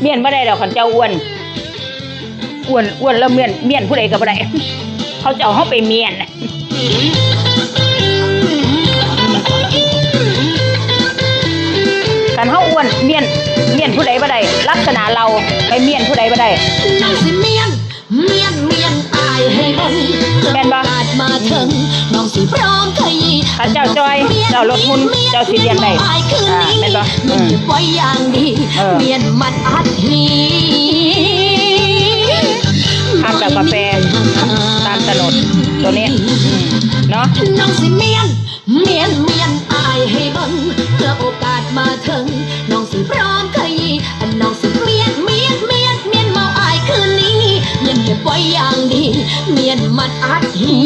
เมียนบ่ได้ดอกคันเจ้าอ้วนอ้วนอ้วนแล้วเมียนเมียนผู้ใดก็บ่ได้เขาจะเอาเฮาไปเมียนน่ะคันเฮาอ้วนเมียนเมียนผู้ใดบ่ได้ลักษณะเราไปเมียนผู้ใดบ่ได้น้องสิเมียนเมียนเมียนอายให้เบิ่งแม่นบ่โอกาสมาถึง ถ้าเจ้าจ้อย เจ้ารถหุ่นเจ้าสิเรียนได้อายคืนอ่านี้แม่นบ่อืเมียนมเก็บไว้อย่างดีเออ เมียนมัดอัดหีทานกับกาแฟตามถนนตัวนี้อืมเนาะ น้องสิเมียน เมียนเมียนอายให้เบิ่งเพื่อโอกาสมาถึง น้องสิพร้อมขยี้อันน้องสิเมียนเมียนเมียนเมียนเมาอายคืนนี้ เมียนเก็บไว้อย่างดี เมียนมัดอัดหี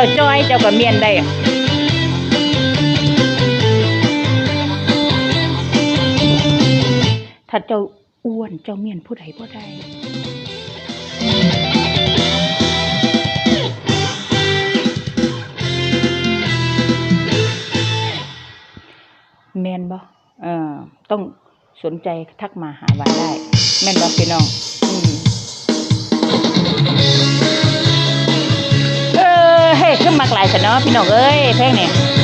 จ้าจ้อยเจ้าก็เมียนได้ถ้าเจ้าอ้วนเจ้าเมียนผู้ใดบ่ได้แมนบ่เอ่อต้องสนใจทักมาหาวันได้ แม่นบ่พี่น้อง อืม กหลายซะเนาะพี่น้องเอ้ยเพลงนี่น้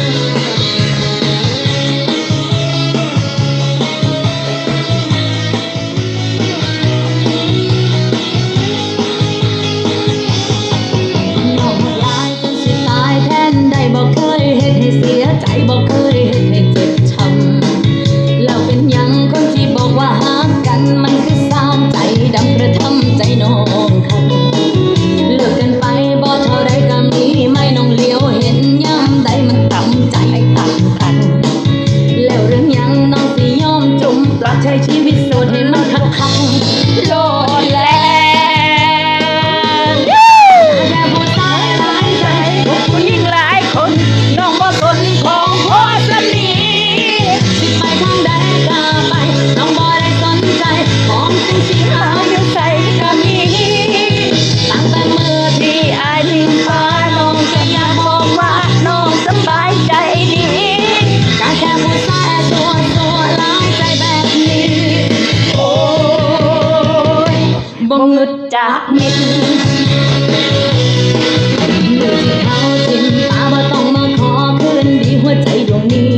จากนิดมือที่เขาทิมตาบ่ต้องมาขอคืนดีหัวใจดวงนี้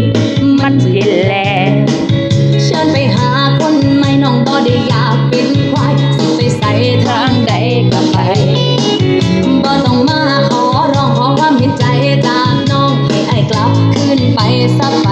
มันสิแลเชิญไปหาคนใหม่น้องบ่ได้อยากเป็นควายสิไปใส่ทางใดก็ไปบ่ต้องมาขอร้องขอความเห็นใจจากน้องให้ไอ้กลับคืนไปซะไป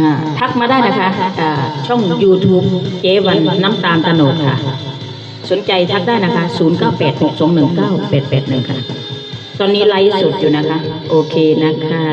อ่าทักมาได้นะคะอ่าช่อง YouTube เจวันน้ำตาลตะโนดค่ะ สนใจทักได้นะคะ 0986219881 ค่ะ ตอนนี้ไลฟ์สดอยู่นะคะ โอเคนะคะ